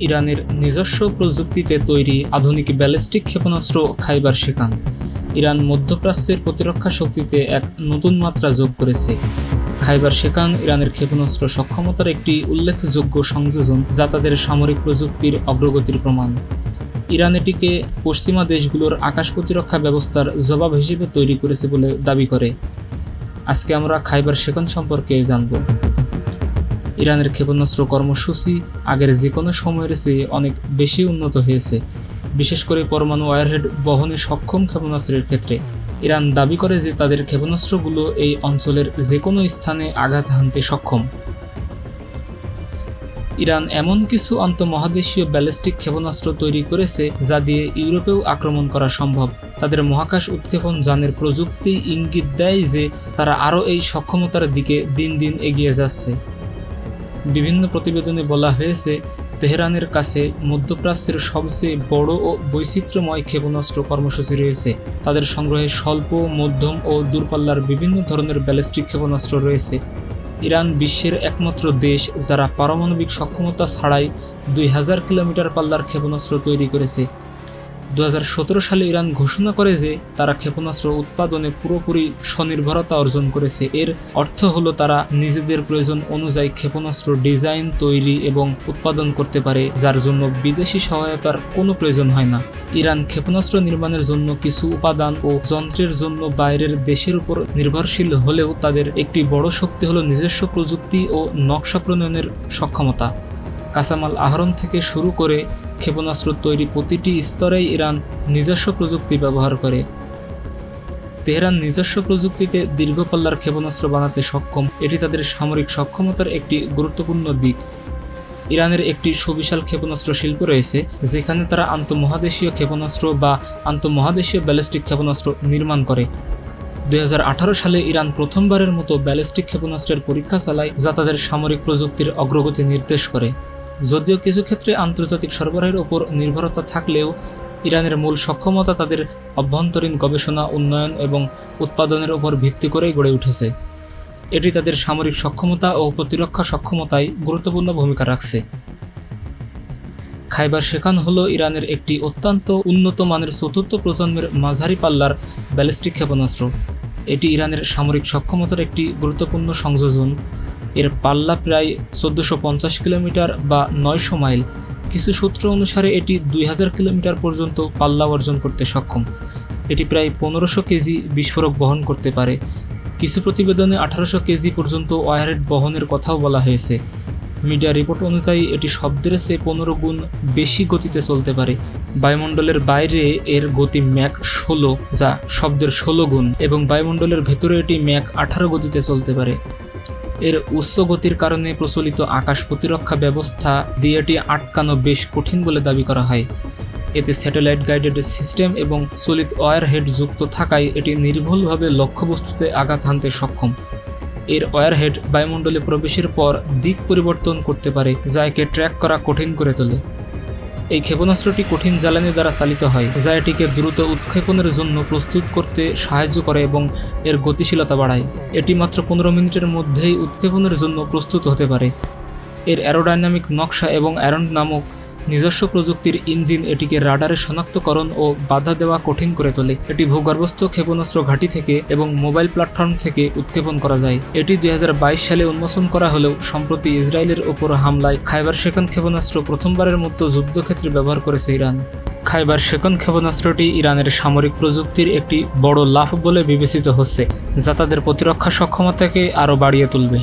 ইরানের নিজস্ব প্রযুক্তিতে তৈরি আধুনিক ব্যালিস্টিক ক্ষেপণাস্ত্র খাইবার শেখান ইরান মধ্যপ্রাচ্যের প্রতিরক্ষা শক্তিতে এক নতুন মাত্রা যোগ করেছে। খাইবার শেখান ইরানের ক্ষেপণাস্ত্র সক্ষমতার একটি উল্লেখযোগ্য সংযোজন, যা তাদের সামরিক প্রযুক্তির অগ্রগতির প্রমাণ। ইরান এটিকে পশ্চিমা দেশগুলোর আকাশ প্রতিরক্ষা ব্যবস্থার জবাব হিসেবে তৈরি করেছে বলে দাবি করে। আজকে আমরা খাইবার শেখান সম্পর্কে জানব। ইরানের ক্ষেপণাস্ত্র কর্মসূচি আগের যে কোনো সময়ের চেয়ে অনেক বেশি উন্নত হয়েছে। বিশেষ করে পরমাণু ওয়ারহেড বহনে সক্ষম ক্ষেপণাস্ত্রের ক্ষেত্রে। ইরান দাবি করে যে তাদের ক্ষেপণাস্ত্রগুলো এই অঞ্চলের যে কোনো স্থানে আঘাত হানতে সক্ষম। ইরান এমন কিছু আন্তঃমহাদেশীয় ব্যালিস্টিক ক্ষেপণাস্ত্র তৈরি করেছে যা দিয়ে ইউরোপেও আক্রমণ করা সম্ভব। তাদের মহাকাশ উৎক্ষেপণ যানের প্রযুক্তি ইঙ্গিত দেয় যে তারা আরও এই সক্ষমতার দিকে দিন দিন এগিয়ে যাচ্ছে। বিভিন্ন প্রতিবেদনে বলা হয়েছে, তেহরানের কাছে মধ্যপ্রাচ্যের সবচেয়ে বড় ও বৈচিত্র্যময় ক্ষেপণাস্ত্র কর্মসূচি রয়েছে। তাদের সংগ্রহে স্বল্প, মধ্যম ও দূরপাল্লার বিভিন্ন ধরনের ব্যালিস্টিক ক্ষেপণাস্ত্র রয়েছে। ইরান বিশ্বের একমাত্র দেশ যারা পারমাণবিক সক্ষমতা ছাড়াই দুই হাজার কিলোমিটার পাল্লার ক্ষেপণাস্ত্র তৈরি করেছে। দু হাজার সতেরো সালে ইরান ঘোষণা করে যে তারা ক্ষেপণাস্ত্র উৎপাদনে পুরোপুরি স্বনির্ভরতা অর্জন করেছে। এর অর্থ হলো তারা নিজেদের প্রয়োজন অনুযায়ী ক্ষেপণাস্ত্র ডিজাইন, তৈরি এবং উৎপাদন করতে পারে, যার জন্য বিদেশি সহায়তার কোনো প্রয়োজন হয় না। ইরান ক্ষেপণাস্ত্র নির্মাণের জন্য কিছু উপাদান ও যন্ত্রের জন্য বাইরের দেশের উপর নির্ভরশীল হলেও তাদের একটি বড় শক্তি হলো নিজস্ব প্রযুক্তি ও নকশা প্রণয়নের সক্ষমতা। কাঁচামাল আহরণ থেকে শুরু করে ক্ষেপণাস্ত্র তৈরি প্রতিটি স্তরেই ইরান নিজস্ব প্রযুক্তি ব্যবহার করে। তেহরান নিজস্ব প্রযুক্তিতে দীর্ঘপাল্লার ক্ষেপণাস্ত্র বানাতে সক্ষম। এটি তাদের সামরিক সক্ষমতার একটি গুরুত্বপূর্ণ দিক। ইরানের একটি সুবিশাল ক্ষেপণাস্ত্র শিল্প রয়েছে, যেখানে তারা আন্তঃমহাদেশীয় ক্ষেপণাস্ত্র বা আন্তঃমহাদেশীয় ব্যালিস্টিক ক্ষেপণাস্ত্র নির্মাণ করে। দু হাজার আঠারো সালে ইরান প্রথমবারের মতো ব্যালিস্টিক ক্ষেপণাস্ত্রের পরীক্ষা চালায় যা তাদের সামরিক প্রযুক্তির অগ্রগতি নির্দেশ করে। যদিও কিছু ক্ষেত্রে আন্তর্জাতিক সরবরাহের ওপর নির্ভরতা থাকলেও ইরানের মূল সক্ষমতা তাদের অভ্যন্তরীণ গবেষণা, উন্নয়ন এবং উৎপাদনের ওপর ভিত্তি করেই গড়ে উঠেছে। এটি তাদের সামরিক সক্ষমতা ও প্রতিরক্ষা সক্ষমতায় গুরুত্বপূর্ণ ভূমিকা রাখছে। খাইবার শেখান হলো ইরানের একটি অত্যন্ত উন্নত মানের চতুর্থ প্রজন্মের মাঝারি পাল্লার ব্যালিস্টিক ক্ষেপণাস্ত্র। এটি ইরানের সামরিক সক্ষমতার একটি গুরুত্বপূর্ণ সংযোজন। এর পাল্লা প্রায় চোদ্দোশো পঞ্চাশ কিলোমিটার বা নয়শো মাইল। কিছু সূত্র অনুসারে এটি দুই হাজার কিলোমিটার পর্যন্ত পাল্লা অর্জন করতে সক্ষম। এটি প্রায় পনেরোশো কেজি বিস্ফোরক বহন করতে পারে। কিছু প্রতিবেদনে আঠারোশো কেজি পর্যন্ত ওয়ারহেড বহনের কথাও বলা হয়েছে। মিডিয়া রিপোর্ট অনুযায়ী এটি শব্দের চেয়ে পনেরো গুণ বেশি গতিতে চলতে পারে। বায়ুমণ্ডলের বাইরে এর গতি ম্যাক ষোলো, যা শব্দের ষোলো গুণ, এবং বায়ুমণ্ডলের ভেতরে এটি ম্যাক আঠারো গতিতে চলতে পারে। এর উচ্চ গতির কারণে প্রচলিত আকাশ প্রতিরক্ষা ব্যবস্থা দিয়ে এটি আটকানো বেশ কঠিন বলে দাবি করা হয়। এতে স্যাটেলাইট গাইডেড সিস্টেম এবং চলিত ওয়ারহেড যুক্ত থাকায় এটি নির্ভুলভাবে লক্ষ্যবস্তুতে আঘাত হানতে সক্ষম। এর ওয়ারহেড বায়ুমণ্ডলে প্রবেশের পর দিক পরিবর্তন করতে পারে, যা একে ট্র্যাক করা কঠিন করে তোলে। এই ক্ষেপণাস্ত্রটি কঠিন জ্বালানি দ্বারা চালিত হয়, যা এটিকে দ্রুত উৎক্ষেপণের জন্য প্রস্তুত করতে সাহায্য করে এবং এর গতিশীলতা বাড়ায়। এটি মাত্র পনেরো মিনিটের মধ্যেই উৎক্ষেপণের জন্য প্রস্তুত হতে পারে। এর অ্যারোডাইনামিক নকশা এবং অ্যারন নামক নিজস্ব প্রযুক্তির ইঞ্জিন এটিকে রাডারে শনাক্তকরণ ও বাধা দেওয়া কঠিন করে তোলে। এটি ভূগর্ভস্থ ক্ষেপণাস্ত্র ঘাঁটি থেকে এবং মোবাইল প্ল্যাটফর্ম থেকে উৎক্ষেপণ করা যায়। এটি দুই হাজার বাইশ সালে উন্মোচন করা হলেও সম্প্রতি ইসরায়েলের ওপর হামলায় খাইবার শেখান ক্ষেপণাস্ত্র প্রথমবারের মতো যুদ্ধক্ষেত্রে ব্যবহার করেছে ইরান। খাইবার শেকন ক্ষেপণাস্ত্রটি ইরানের সামরিক প্রযুক্তির একটি বড় লাভ বলে বিবেচিত হচ্ছে, যা তাদের প্রতিরক্ষা সক্ষমতাকে আরও বাড়িয়ে তুলবে।